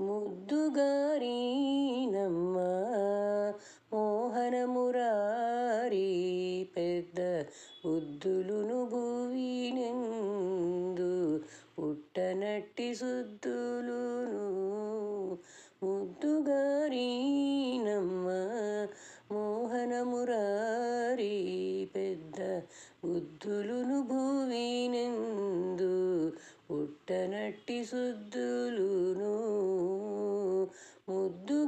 ముద్దుగారీనమ్మ మోహనమురారి పెద్ద బుద్ధులును భువినెందు పుట్టనట్టి శుద్ధులును ముద్దుగారీనమ్మ మోహనమురారి పెద్ద బుద్ధులును భువినెందు పుట్టనట్టి శుద్ధులును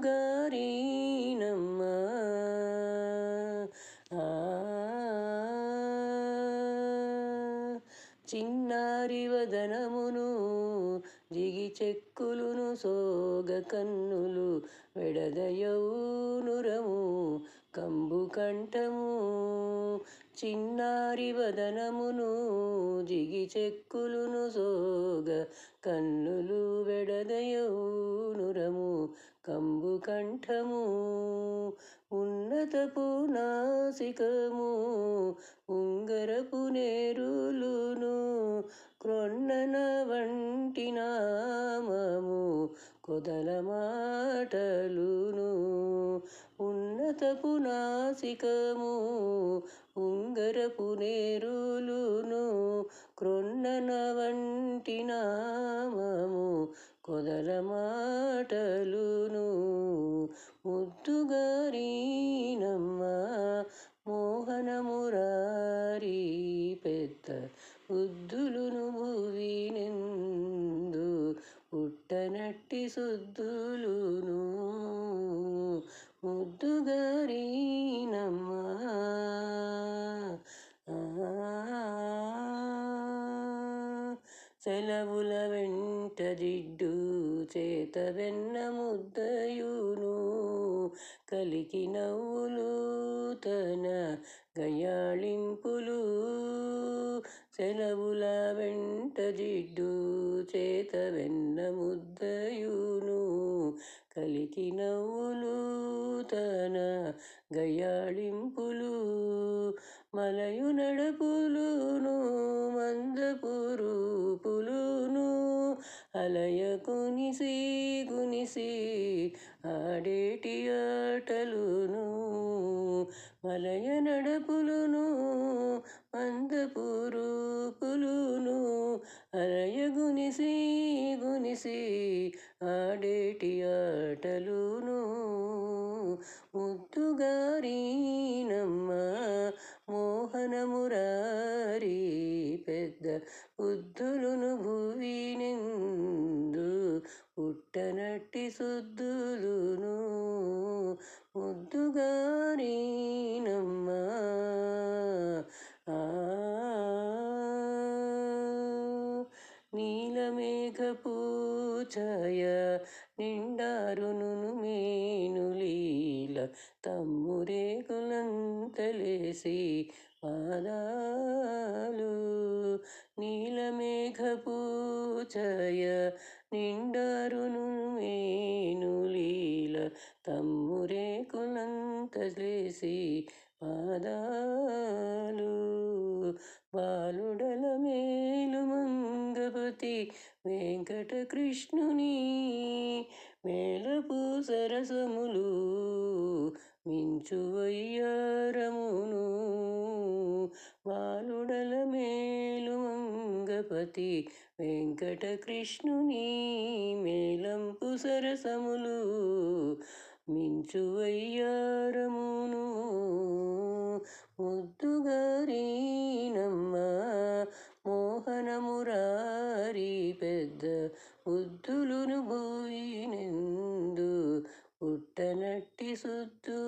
ముద్దుగారీనమ్మ ఆ. చిన్నారి వదనమును జిగి చెక్కులును సోగ కన్నులు వెడదయౌనురము కంబు కంఠము. చిన్నారి వదనమును జిగి చెక్కులును సోగ కన్నులు వెడదయౌనురము కంబు కంఠము ఉన్నతపు నాసికము ఉంగరపు నేరులును క్రొన్నన వంటి నామము కొదల మాటలును ఉన్నతపు నాసికము ఉంగరపు నేరులును క్రొన్నన వంటి నామము కొదల మాటలు ముద్దుగారీనమ్మ సెలవుల వెంట జిడ్డు చేత వెన్న ముద్దయును కలికి నవ్వులు తన గయాళింపులు. సెలవుల వెంట జిడ్డు చేత వెన్న ముద్దయును కలికి నవ్వులు తన గయాళింపులు మలయు నడపులును మందపురు పులును అలయ కునిసి గునిసి ఆడేటి ఆటలును మలయ నడపులును మందపురు పులును అలయ గునిసి గునిసి ఆడేటి ఆటలును. ముద్దుగారీనమ్మ మోహన మురారి పెద్ద బుద్ధులును భువినెందు పుట్టనట్టి శుద్ధులును. ముద్దుగా నీలమేఘపూచయ నిండారును మీనులీల తమ్మురే కులంతలేసి పాదాలు నీలమేఘపూచయ నిండారును మేనులీల తమ్మురేకులంతలేసి పాదాలు బాలుడల మేలు వెంకట వెంకటకృష్ణుని మేలపు సరసములు మించువయ్యారమును బాలుడల మేలు మంగపతి వెంకటకృష్ణుని మేలంపు సరసములు మించువయ్యారమును ముద్దు బుద్ధులును భూయినెందు పుట్టనట్టి సుద్దు